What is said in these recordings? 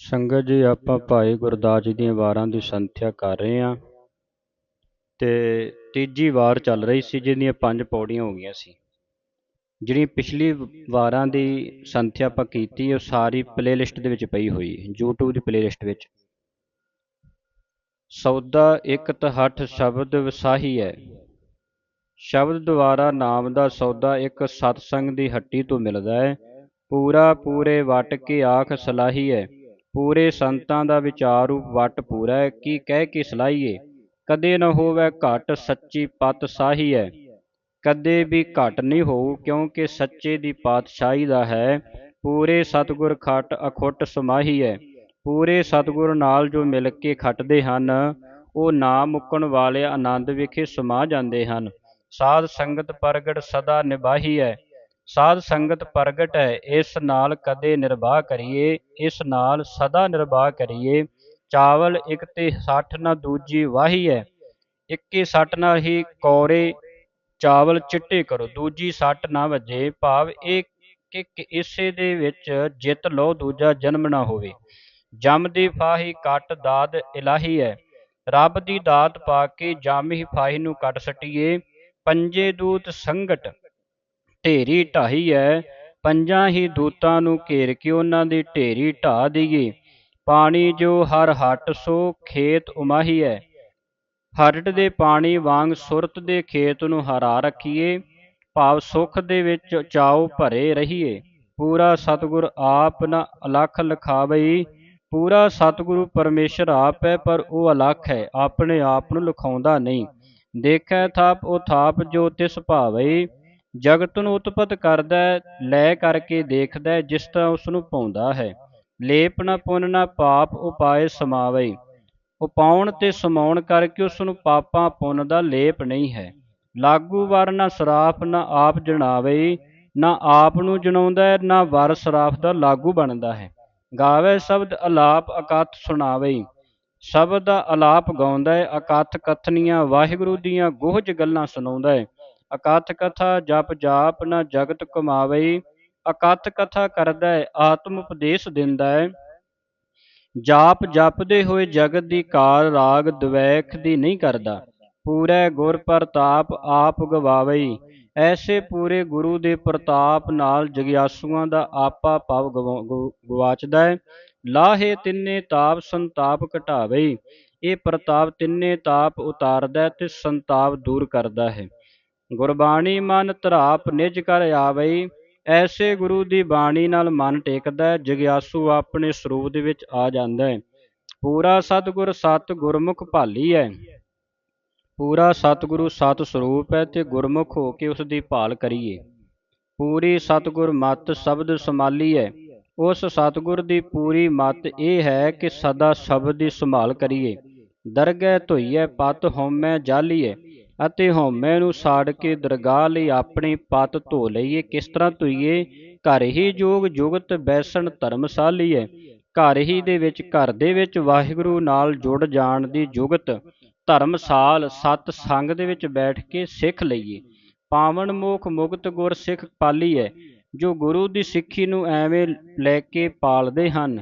ਸੰਗਤ ਜੀ, ਆਪਾਂ ਭਾਈ ਗੁਰਦਾਸ ਜੀ ਦੀਆਂ ਵਾਰਾਂ ਦੀ ਸੰਥਿਆ ਕਰ ਰਹੇ ਹਾਂ। ਤੇ ਤੀਜੀ ਵਾਰ ਚੱਲ ਰਹੀ ਸੀ, ਜਿਹਦੀਆਂ ਪੰਜ ਪੌੜੀਆਂ ਹੋ ਗਈਆਂ ਸੀ। ਜਿਹੜੀ ਪਿਛਲੀ ਵਾਰਾਂ ਦੀ ਸੰਥਿਆ ਆਪਾਂ ਕੀਤੀ, ਉਹ ਸਾਰੀ ਪਲੇਲਿਸਟ ਦੇ ਵਿੱਚ ਪਈ ਹੋਈ ਹੈ, YouTube ਦੀ ਪਲੇਲਿਸਟ ਵਿੱਚ। ਸੌਦਾ ਇੱਕ ਤਹੱਠ ਸ਼ਬਦ ਵਸਾਹੀ ਹੈ। ਸ਼ਬਦ ਦੁਆਰਾ ਨਾਮ ਦਾ ਸੌਦਾ ਇੱਕ ਸਤਸੰਗ ਦੀ ਹੱਟੀ ਤੋਂ ਮਿਲਦਾ ਹੈ। ਪੂਰਾ ਪੂਰੇ ਵਟ ਕੇ ਆਖ ਸਲਾਹੀ ਹੈ। ਪੂਰੇ ਸੰਤਾਂ ਦਾ ਵਿਚਾਰੂ ਵਟ ਪੂਰਾ ਹੈ। ਕੀ ਕਹਿ ਕੇ ਸਲਾਹੀਏ? ਕਦੇ ਨਾ ਹੋਵੇ ਘਟ ਸੱਚੀ ਪਤ ਸਾਹੀ ਹੈ। ਕਦੇ ਵੀ ਘਟ ਨਹੀਂ ਹੋਊ, ਕਿਉਂਕਿ ਸੱਚੇ ਦੀ ਪਾਤਸ਼ਾਹੀ ਦਾ ਹੈ। ਪੂਰੇ ਸਤਗੁਰ ਖਟ ਅਖੁੱਟ ਸਮਾਹੀ ਹੈ। ਪੂਰੇ ਸਤਗੁਰ ਨਾਲ ਜੋ ਮਿਲ ਕੇ ਖਟਦੇ ਹਨ, ਉਹ ਨਾ ਮੁੱਕਣ ਵਾਲੇ ਆਨੰਦ ਵਿਖੇ ਸਮਾ ਜਾਂਦੇ ਹਨ। ਸਾਧ ਸੰਗਤ ਪ੍ਰਗਟ ਸਦਾ ਨਿਭਾਹੀ ਹੈ। ਸਾਧ ਸੰਗਤ ਪ੍ਰਗਟ ਹੈ, ਇਸ ਨਾਲ ਕਦੇ ਨਿਰਵਾਹ ਕਰੀਏ, ਇਸ ਨਾਲ ਸਦਾ ਨਿਰਵਾਹ ਕਰੀਏ। ਚਾਵਲ ਇੱਕ ਤੇ 60 ਨਾ ਦੂਜੀ ਵਾਹੀ ਹੈ, ਇੱਕੇ 60 ਨਾ ਹੀ ਕੌਰੇ। ਚਾਵਲ ਚਿੱਟੇ ਕਰੋ, ਦੂਜੀ 60 ਨਾ ਵਜੇ। ਭਾਵ ਇਹ ਕਿ ਇਸੇ ਦੇ ਵਿੱਚ ਜਿੱਤ ਲੋ ਦੂਜਾ ਜਨਮ ਨਾ ਹੋਵੇ। ਜਮ ਦੀ ਫਾਹੀ ਕੱਟ ਦਾਦ ਇਲਾਹੀ ਹੈ, ਰੱਬ ਦੀ ਦਾਤ ਪਾ ਕੇ ਜਮ ਹੀ ਫਾਹੀ ਨੂੰ ਕੱਟ ਸਟੀਏ। ਪੰਜੇ ਦੂਤ ਸੰਗਟ ਢੇਰੀ ਢਾਹੀ ਹੈ ਪੰਜਾਂ ਹੀ ਦੂਤਾਂ ਨੂੰ ਘੇਰ ਕੇ ਉਹਨਾਂ ਦੀ ਢੇਰੀ ਢਾ ਦਈਏ। ਪਾਣੀ ਜੋ ਹਰ ਹੱਟ, ਸੋ ਖੇਤ ਉਮਾਹੀ ਹੈ ਹਰਟ ਦੇ ਪਾਣੀ ਵਾਂਗ ਸੁਰਤ ਦੇ ਖੇਤ ਨੂੰ ਹਰਾ ਰੱਖੀਏ। ਭਾਵ ਸੁਖ ਦੇ ਵਿੱਚ ਚਾਉ ਭਰੇ ਰਹੀਏ। ਪੂਰਾ ਸਤਿਗੁਰ ਆਪ ਨਾ ਅਲਖ ਲਖਾਵਈ। ਪੂਰਾ ਸਤਿਗੁਰੂ ਪਰਮੇਸ਼ਰ ਆਪ ਹੈ ਪਰ ਉਹ ਅਲਖ ਹੈ ਆਪਣੇ ਆਪ ਨੂੰ ਲਿਖਾਉਂਦਾ ਨਹੀਂ। ਦੇਖੈ ਥਾਪ ਉਹ ਥਾਪ ਜੋ ਤਿਸ ਭਾਵਈ। ਜਗਤ ਨੂੰ ਉਤਪਤ ਕਰਦਾ ਲੈ ਕਰਕੇ ਦੇਖਦਾ ਜਿਸ ਤਰ੍ਹਾਂ ਉਸ ਨੂੰ ਪਾਉਂਦਾ ਹੈ। ਲੇਪ ਨਾ ਪੁੰਨ ਨਾ ਪਾਪ ਉਪਾਏ ਸਮਾਵੇ। ਉਪਾਉਣ ਤੇ ਸਮਾਉਣ ਕਰਕੇ ਉਸ ਨੂੰ ਪਾਪਾਂ ਪੁੰਨ ਦਾ ਲੇਪ ਨਹੀਂ ਹੈ। ਲਾਗੂ ਵਰ ਨਾ ਸਰਾਫ ਨਾ ਆਪ ਜਣਾਵੇ, ਨਾ ਆਪ ਨੂੰ ਜਣਾਉਂਦਾ ਨਾ ਵਰ ਸਰਾਫ ਦਾ ਲਾਗੂ ਬਣਦਾ ਹੈ। ਗਾਵੇ ਸ਼ਬਦ ਅਲਾਪ ਅਕਥ ਸੁਣਾਵੇ। ਸ਼ਬਦ ਦਾ ਅਲਾਪ ਗਾਉਂਦਾ ਹੈ, ਅਕਥ ਕਥਨੀਆਂ, ਵਾਹਿਗੁਰੂ ਦੀਆਂ ਗੋਹਜ ਗੱਲਾਂ ਸੁਣਾਉਂਦਾ ਹੈ। ਅਕਥ ਕਥਾ ਜਪ ਜਾਪ ਨਾ ਜਗਤ ਕਮਾਵੇ ਅਕਥ ਕਥਾ ਕਰਦਾ ਹੈ ਆਤਮ ਉਪਦੇਸ਼ ਦਿੰਦਾ। ਹੈ ਜਾਪ ਜਪਦੇ ਹੋਏ ਜਗਤ ਦੀ ਕਾਰ ਰਾਗ ਦਵੈਖ ਦੀ ਨਹੀਂ ਕਰਦਾ। ਪੂਰੇ ਗੁਰ ਪ੍ਰਤਾਪ ਆਪ ਗਵਾਵੇ ਐਸੇ ਪੂਰੇ ਗੁਰੂ ਦੇ ਪ੍ਰਤਾਪ ਨਾਲ ਜਗਿਆਸੂਆਂ ਦਾ ਆਪਾ ਪਵ ਗਵਾਚਦਾ। ਹੈ ਲਾਹੇ ਤਿੰਨੇ ਤਾਪ ਸੰਤਾਪ ਘਟਾਵੇ ਇਹ ਪ੍ਰਤਾਪ ਤਿੰਨੇ ਤਾਪ ਉਤਾਰਦਾ ਤੇ ਸੰਤਾਪ ਦੂਰ ਕਰਦਾ ਹੈ। ਗੁਰਬਾਣੀ ਮਨ ਧਰਾਪ ਨਿਜ ਕਰ ਆਵਈ, ਐਸੇ ਗੁਰੂ ਦੀ ਬਾਣੀ ਨਾਲ ਮਨ ਟੇਕਦਾ ਜਗਿਆਸੂ ਆਪਣੇ ਸਰੂਪ ਦੇ ਵਿੱਚ ਆ ਜਾਂਦਾ ਹੈ। ਪੂਰਾ ਸਤਗੁਰ ਸਤ ਗੁਰਮੁਖ ਭਾਲੀ ਹੈ। ਪੂਰਾ ਸਤਗੁਰੂ ਸਤ ਸਰੂਪ ਹੈ ਤੇ ਗੁਰਮੁਖ ਹੋ ਕੇ ਉਸ ਦੀ ਭਾਲ ਕਰੀਏ। ਪੂਰੀ ਸਤਗੁਰ ਮਤ ਸ਼ਬਦ ਸਮਾਲੀ ਹੈ। ਉਸ ਸਤਗੁਰ ਦੀ ਪੂਰੀ ਮਤ ਇਹ ਹੈ ਕਿ ਸਦਾ ਸ਼ਬਦ ਦੀ ਸੰਭਾਲ ਕਰੀਏ। ਦਰਗਹਿ ਧੋਈਏ ਪਤ ਹਉਮੈ ਜਾਲੀਏ ਅਤੇ ਹਉਮੈ ਨੂੰ ਸਾੜ ਕੇ ਦਰਗਾਹ ਲਈ ਆਪਣੀ ਪਤ ਧੋ ਲਈਏ। ਕਿਸ ਤਰ੍ਹਾਂ ਧੋਈਏ? ਘਰ ਹੀ ਜੋਗ ਜੁਗਤ ਬੈਸਣ ਧਰਮਸਾਲੀ ਹੈ ਘਰ ਹੀ ਦੇ ਵਿੱਚ, ਘਰ ਦੇ ਵਿੱਚ ਵਾਹਿਗੁਰੂ ਨਾਲ ਜੁੜ ਜਾਣ ਦੀ ਜੁਗਤ ਧਰਮਸਾਲ ਸਤ ਸੰਗ ਦੇ ਵਿੱਚ ਬੈਠ ਕੇ ਸਿੱਖ ਲਈਏ। ਪਾਵਨ ਮੋਖ ਮੁਕਤ ਗੁਰ ਸਿੱਖ ਪਾਲੀ ਹੈ ਜੋ ਗੁਰੂ ਦੀ ਸਿੱਖੀ ਨੂੰ ਐਵੇਂ ਲੈ ਕੇ ਪਾਲਦੇ ਹਨ,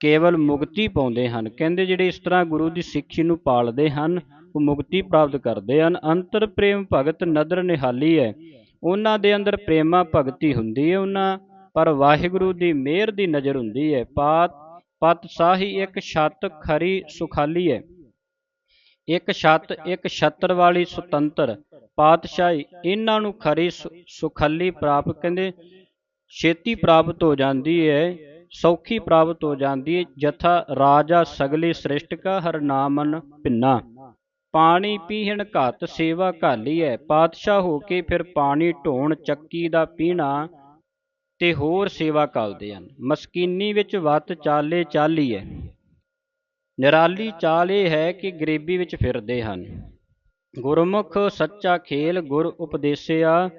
ਕੇਵਲ ਮੁਕਤੀ ਪਾਉਂਦੇ ਹਨ। ਕਹਿੰਦੇ ਜਿਹੜੇ ਇਸ ਤਰ੍ਹਾਂ ਗੁਰੂ ਦੀ ਸਿੱਖੀ ਨੂੰ ਪਾਲਦੇ ਹਨ ਮੁਕਤੀ ਪ੍ਰਾਪਤ ਕਰਦੇ ਹਨ। ਅੰਤਰ ਪ੍ਰੇਮ ਭਗਤ ਨਦਰ ਨਿਹਾਲੀ ਹੈ। ਉਹਨਾਂ ਦੇ ਅੰਦਰ ਪ੍ਰੇਮਾ ਭਗਤੀ ਹੁੰਦੀ ਹੈ ਉਹਨਾਂ। ਪਰ ਵਾਹਿਗੁਰੂ ਦੀ ਮਿਹਰ ਦੀ ਨਜ਼ਰ ਹੁੰਦੀ ਹੈ। ਪਾਤ, ਪਤ ਸਾਹੀ ਇੱਕ ਛੱਤ ਖਰੀ ਸੁਖਾਲੀ ਹੈ। ਇੱਕ ਛੱਤ, ਇੱਕ ਛੱਤਰ ਵਾਲੀ ਸੁਤੰਤਰ ਪਾਤਸ਼ਾਹੀ ਇਹਨਾਂ ਨੂੰ ਖਰੀ ਸੁਖਾਲੀ ਪ੍ਰਾਪਤ ਕਹਿੰਦੇ, ਛੇਤੀ ਪ੍ਰਾਪਤ ਹੋ ਜਾਂਦੀ ਹੈ, ਸੌਖੀ ਪ੍ਰਾਪਤ ਹੋ ਜਾਂਦੀ ਹੈ। ਜਥਾ ਰਾਜਾ ਸਗਲੀ ਸ੍ਰਿਸ਼ਟ ਕਾ ਹਰ ਨਾਮਨ ਪਿੰਨਾ ਪਾਣੀ ਪੀਹਣ ਘਤ ਸੇਵਾ ਘਾਲੀ ਹੈ ਪਾਤਸ਼ਾਹ ਹੋ ਕੇ ਫਿਰ ਪਾਣੀ ਢੋਣ ਚੱਕੀ ਦਾ ਪੀਣਾ ਤੇ ਹੋਰ ਸੇਵਾ ਕਰਦੇ ਹਨ। ਮਸਕੀਨੀ ਵਿੱਚ ਵਤ ਚਾਲੇ ਚਾਲੀ ਹੈ ਨਿਰਾਲੀ ਚਾਲ ਇਹ ਹੈ ਕਿ ਗਰੀਬੀ ਵਿੱਚ ਫਿਰਦੇ ਹਨ। ਗੁਰਮੁਖ ਸੱਚਾ ਖੇਲ ਗੁਰ ਉਪਦੇਸਿਆ,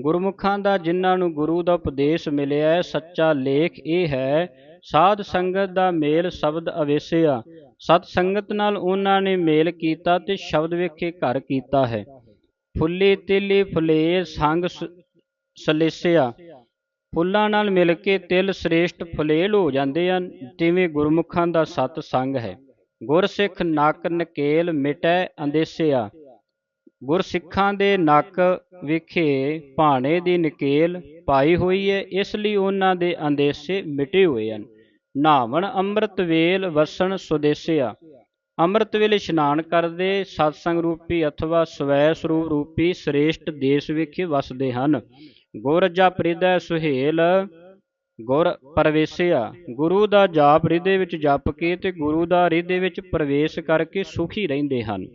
ਗੁਰਮੁਖਾਂ ਦਾ ਜਿਨ੍ਹਾਂ ਨੂੰ ਗੁਰੂ ਦਾ ਉਪਦੇਸ਼ ਮਿਲਿਆ ਸੱਚਾ ਲੇਖ ਇਹ ਹੈ, ਸਾਧ ਸੰਗਤ ਦਾ ਮੇਲ ਸ਼ਬਦ ਅਵੇਸਿਆ ਸਤ ਸੰਗਤ ਨਾਲ ਉਹਨਾਂ ਨੇ ਮੇਲ ਕੀਤਾ ਤੇ ਸ਼ਬਦ ਵੇਖੇ ਘਰ ਕੀਤਾ ਹੈ। ਫੁੱਲੀ ਤੇਲੀ ਫੁਲੇ ਸੰਗ ਸਲੇਸਿਆ। ਫੁੱਲਾਂ ਨਾਲ ਮਿਲ ਕੇ ਤਿਲ ਸ੍ਰੇਸ਼ਟ ਫਲੇਲ ਹੋ ਜਾਂਦੇ ਹਨ ਜਿਵੇਂ ਗੁਰਮੁਖਾਂ ਦਾ ਸਤ ਸੰਗ ਹੈ। ਗੁਰਸਿੱਖ ਨੱਕ ਨਕੇਲ ਮਿਟੈ ਅੰਦੇਸਿਆ। ਗੁਰਸਿੱਖਾਂ ਦੇ ਨੱਕ ਵਿਖੇ ਭਾਣੇ ਦੀ ਨਕੇਲ ਪਾਈ ਹੋਈ ਹੈ, ਇਸ ਲਈ ਉਹਨਾਂ ਦੇ ਅੰਦੇਸੇ ਮਿਟੇ ਹੋਏ ਹਨ। ਨਾਵਣ ਅੰਮ੍ਰਿਤ ਵੇਲ ਵਸਣ ਸੁਦੇਸਿਆ। ਅੰਮ੍ਰਿਤ ਵੇਲੇ ਇਸ਼ਨਾਨ ਕਰਦੇ ਸਤਸੰਗ ਰੂਪੀ ਅਥਵਾ ਸਵੈ ਸਰੂਪ ਰੂਪੀ ਸ੍ਰੇਸ਼ਟ ਦੇਸ਼ ਵਿਖੇ ਵਸਦੇ ਹਨ। ਗੁਰ ਜਪ ਹਿਰਦੈ ਸੁਹੇਲ, ਗੁਰ ਪਰਵੇਸਿਆ। ਗੁਰੂ ਦਾ ਜਾਪ ਹਿਰਦੇ ਵਿੱਚ ਜਪ ਕੇ ਤੇ ਗੁਰੂ ਦਾ ਹਿਰਦੇ ਵਿੱਚ ਪ੍ਰਵੇਸ਼ ਕਰਕੇ ਸੁਖੀ ਰਹਿੰਦੇ ਹਨ।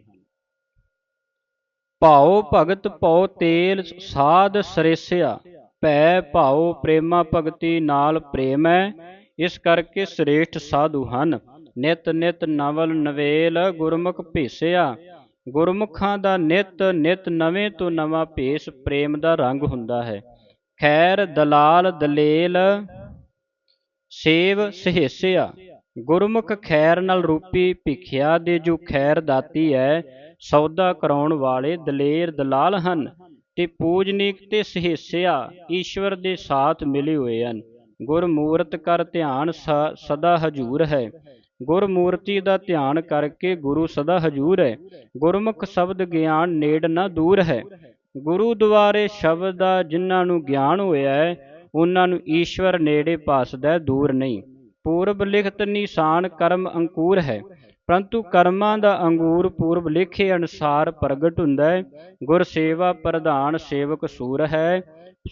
ਭਾਉ ਭਗਤ ਭਉ ਤੇਲ ਸਾਧ ਸਰੇਸਿਆ। ਭੈ ਭਾਉ ਪ੍ਰੇਮਾ ਭਗਤੀ ਨਾਲ ਪ੍ਰੇਮ। ਹੈ ਇਸ ਕਰਕੇ ਸ੍ਰੇਸ਼ਟ ਸਾਧੂ ਹਨ। ਨਿਤ ਨਿਤ ਨਵਲ ਨਵੇਲ ਗੁਰਮੁਖ ਭੇਸਿਆ। ਗੁਰਮੁਖਾਂ ਦਾ ਨਿਤ ਨਿਤ ਨਵੇਂ ਤੋਂ ਨਵਾਂ ਭੇਸ ਪ੍ਰੇਮ ਦਾ ਰੰਗ ਹੁੰਦਾ ਹੈ। ਖੈਰ ਦਲਾਲ ਦਲੇਲ ਸੇਵ ਸਹੇਸਿਆ। ਗੁਰਮੁਖ ਖੈਰ ਨਾਲ ਰੂਪੀ ਭਿਖਿਆ ਦੇ ਜੋ ਖੈਰ ਦਾਤੀ ਹੈ, ਸੌਦਾ ਕਰਾਉਣ ਵਾਲੇ ਦਲੇਰ ਦਲਾਲ ਹਨ ਤੇ ਪੂਜਨੀਕ ਤੇ ਸਹੇਸਿਆ ਈਸ਼ਵਰ ਦੇ ਸਾਥ ਮਿਲੇ ਹੋਏ ਹਨ। ਗੁਰਮੂਰਤ ਕਰ ਧਿਆਨ ਸ- ਸਦਾ ਹਜੂਰ ਹੈ। ਗੁਰਮੂਰਤੀ ਦਾ ਧਿਆਨ ਕਰਕੇ ਗੁਰੂ ਸਦਾ ਹਜੂਰ ਹੈ। ਗੁਰਮੁਖ ਸ਼ਬਦ ਗਿਆਨ ਨੇੜ ਨਾ ਦੂਰ ਹੈ। ਗੁਰੂ ਦੁਆਰੇ ਸ਼ਬਦ ਦਾ ਜਿਨ੍ਹਾਂ ਨੂੰ ਗਿਆਨ ਹੋਇਆ ਹੈ ਉਹਨਾਂ ਨੂੰ ਈਸ਼ਵਰ ਨੇੜੇ ਪਾਸਦਾ ਦੂਰ ਨਹੀਂ। ਪੂਰਬ ਲਿਖਤ ਨਿਸ਼ਾਨ ਕਰਮ ਅੰਕੂਰ ਹੈ। ਪਰੰਤੂ ਕਰਮਾਂ ਦਾ ਅੰਗੂਰ ਪੂਰਬ ਲਿਖੇ ਅਨੁਸਾਰ ਪ੍ਰਗਟ ਹੁੰਦਾ ਹੈ। ਗੁਰ ਸੇਵਾ ਪ੍ਰਧਾਨ ਸੇਵਕ ਸੂਰ ਹੈ।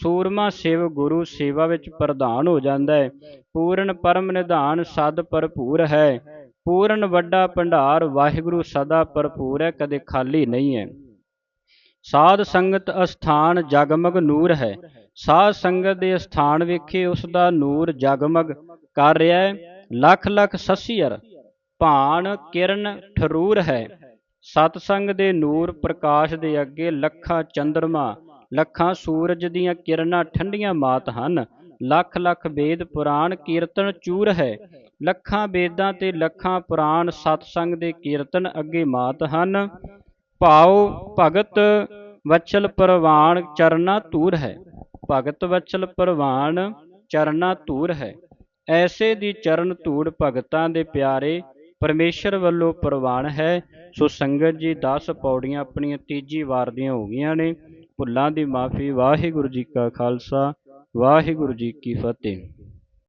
ਸੂਰਮਾ ਸਿਵ ਗੁਰੂ ਸੇਵਾ ਵਿੱਚ ਪ੍ਰਧਾਨ ਹੋ ਜਾਂਦਾ ਹੈ। ਪੂਰਨ ਪਰਮ ਨਿਧਾਨ ਸਦ ਭਰਪੂਰ ਹੈ। ਪੂਰਨ ਵੱਡਾ ਭੰਡਾਰ ਵਾਹਿਗੁਰੂ ਸਦਾ ਭਰਪੂਰ ਹੈ, ਕਦੇ ਖਾਲੀ ਨਹੀਂ ਹੈ। ਸਾਧ ਸੰਗਤ ਅਸਥਾਨ ਜਗਮਗ ਨੂਰ ਹੈ। ਸਾਧ ਸੰਗਤ ਦੇ ਅਸਥਾਨ ਵੇਖੇ ਉਸ ਦਾ ਨੂਰ ਜਗਮਗ ਕਰ ਰਿਹਾ ਹੈ। ਲੱਖ ਲੱਖ ਸਸੀਅਰ ਭਾਣ ਕਿਰਨ ਠਰੂਰ ਹੈ। ਸਤਸੰਗ ਦੇ ਨੂਰ ਪ੍ਰਕਾਸ਼ ਦੇ ਅੱਗੇ ਲੱਖਾਂ ਚੰਦਰਮਾ, ਲੱਖਾਂ ਸੂਰਜ ਦੀਆਂ ਕਿਰਨਾਂ ਠੰਡੀਆਂ ਮਾਤ ਹਨ। ਲੱਖ ਲੱਖ ਵੇਦ ਪੁਰਾਣ ਕੀਰਤਨ ਚੂਰ ਹੈ। ਲੱਖਾਂ ਵੇਦਾਂ ਤੇ ਲੱਖਾਂ ਪੁਰਾਣ ਸਤਸੰਗ ਦੇ ਕੀਰਤਨ ਅੱਗੇ ਮਾਤ ਹਨ। ਭਾਉ ਭਗਤ ਵਚਲ ਪ੍ਰਵਾਨ ਚਰਨਾ ਧੂਰ ਹੈ। ਭਗਤ ਵਚਲ ਪ੍ਰਵਾਨ ਚਰਨਾ ਧੂਰ ਹੈ। ਐਸੇ ਦੀ ਚਰਨ ਧੂੜ ਭਗਤਾਂ ਦੇ ਪਿਆਰੇ ਪਰਮੇਸ਼ਰ ਵੱਲੋਂ ਪ੍ਰਵਾਨ ਹੈ, ਸੋ ਸੰਗਤ ਜੀ 10 ਪੌੜੀਆਂ ਆਪਣੀਆਂ ਤੀਜੀ ਵਾਰ ਦੀਆਂ ਹੋ ਗਈਆਂ ਨੇ। ਭੁੱਲਾਂ ਦੀ ਮਾਫੀ, ਵਾਹਿਗੁਰੂ ਜੀ ਕਾ ਖਾਲਸਾ, ਵਾਹਿਗੁਰੂ ਜੀ ਕੀ ਫਤਿਹ।